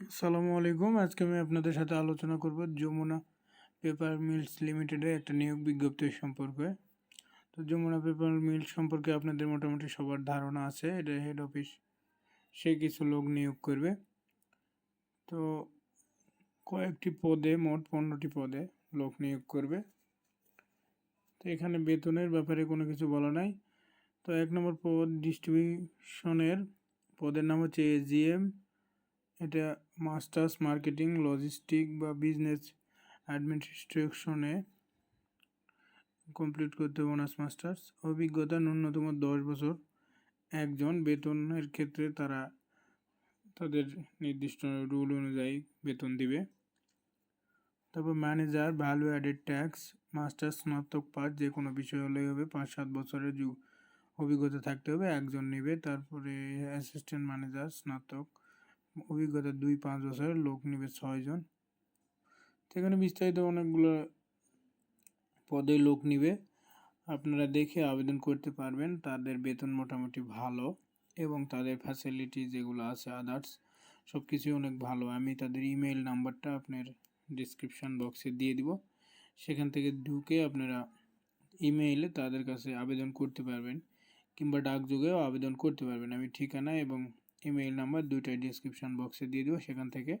আসসালামু আলাইকুম। আজকে আমি আপনাদের সাথে আলোচনা করব যমুনা পেপার মিলস লিমিটেডের একটা নিয়োগ বিজ্ঞপ্তি সম্পর্কে। তো যমুনা পেপার মিল সম্পর্কে আপনাদের মোটামুটি সবার ধারণা আছে, এটা হেড অফিস সে কিছু লোক নিয়োগ করবে। তো কয়েকটি পদে, মোট পনেরোটি পদে লোক নিয়োগ করবে। তো এখানে বেতনের ব্যাপারে কোনো কিছু বলা নাই। তো এক নম্বর পদ ডিস্ট্রিবিউশনের পদের নাম হচ্ছে এজিএম এটা মাস্টার্স মার্কেটিং লজিস্টিক বা বিজনেস অ্যাডমিনিস্ট্রেশনে কমপ্লিট করতে হবে অনার্স মাস্টার্স অভিজ্ঞতা ন্যূনতম দশ বছর। একজন বেতনের ক্ষেত্রে তারা তাদের নির্দিষ্ট রুল অনুযায়ী বেতন দিবে। তারপর manager value added tax masters স্নাতক পাস যে কোনো বিষয় হলেই হবে। পাঁচ, সাত বছরের যুগ অভিজ্ঞতা থাকতে হবে। একজন নেবে, তারপরে অ্যাসিস্ট্যান্ট ম্যানেজার স্নাতক। অভিজ্ঞতা দুই, পাঁচ বছরের লোক নেবে ছয়জন সেখানে বিস্তারিত অনেকগুলো পদে লোক নিবে। আপনারা দেখে আবেদন করতে পারবেন, তাদের বেতন মোটামুটি ভালো এবং তাদের ফ্যাসিলিটি যেগুলো আছে আদার্স সব কিছুই অনেক ভালো। আমি তাদের ইমেল নাম্বারটা আপনার ডিসক্রিপশান বক্সে দিয়ে দিব। সেখান থেকে ঢুকে আপনারা ইমেইলে তাদের কাছে আবেদন করতে পারবেন কিংবা ডাকযোগেও আবেদন করতে পারবেন। আমি ঠিকানা এবং ইমেইল নাম্বার দুইটাই ডিসক্রিপশান বক্সে দিয়ে দেবো, সেখান থেকে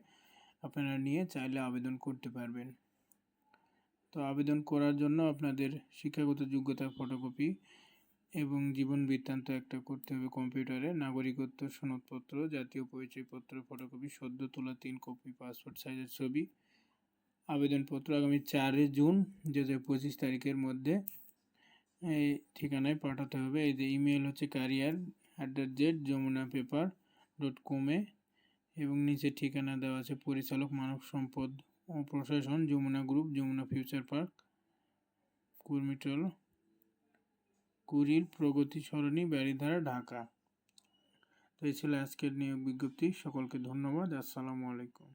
আপনারা নিয়ে চাইলে আবেদন করতে পারবেন। তো আবেদন করার জন্য আপনাদের শিক্ষাগত যোগ্যতার ফটোকপি এবং জীবন বৃত্তান্ত একটা করতে হবে কম্পিউটারে নাগরিকত্ব সনদপত্র, জাতীয় পরিচয়পত্র ফটোকপি সদ্য তোলা তিন কপি পাসপোর্ট সাইজের ছবি। আবেদনপত্র আগামী চারই জুন দু হাজার পঁচিশ তারিখের মধ্যে এই ঠিকানায় পাঠাতে হবে। এই যে ইমেল হচ্ছে career at the jet Jamuna paper dot কমে এবং নিচে ঠিকানা দেওয়া আছে পরিচালক মানব সম্পদ ও প্রশাসন, Jamuna group Jamuna future park Kurmitola Kuril Pragati Sarani, Baridhara, Dhaka. তো এই ছিল আজকের নিয়োগ বিজ্ঞপ্তি। সকলকে ধন্যবাদ। আসসালামু আলাইকুম।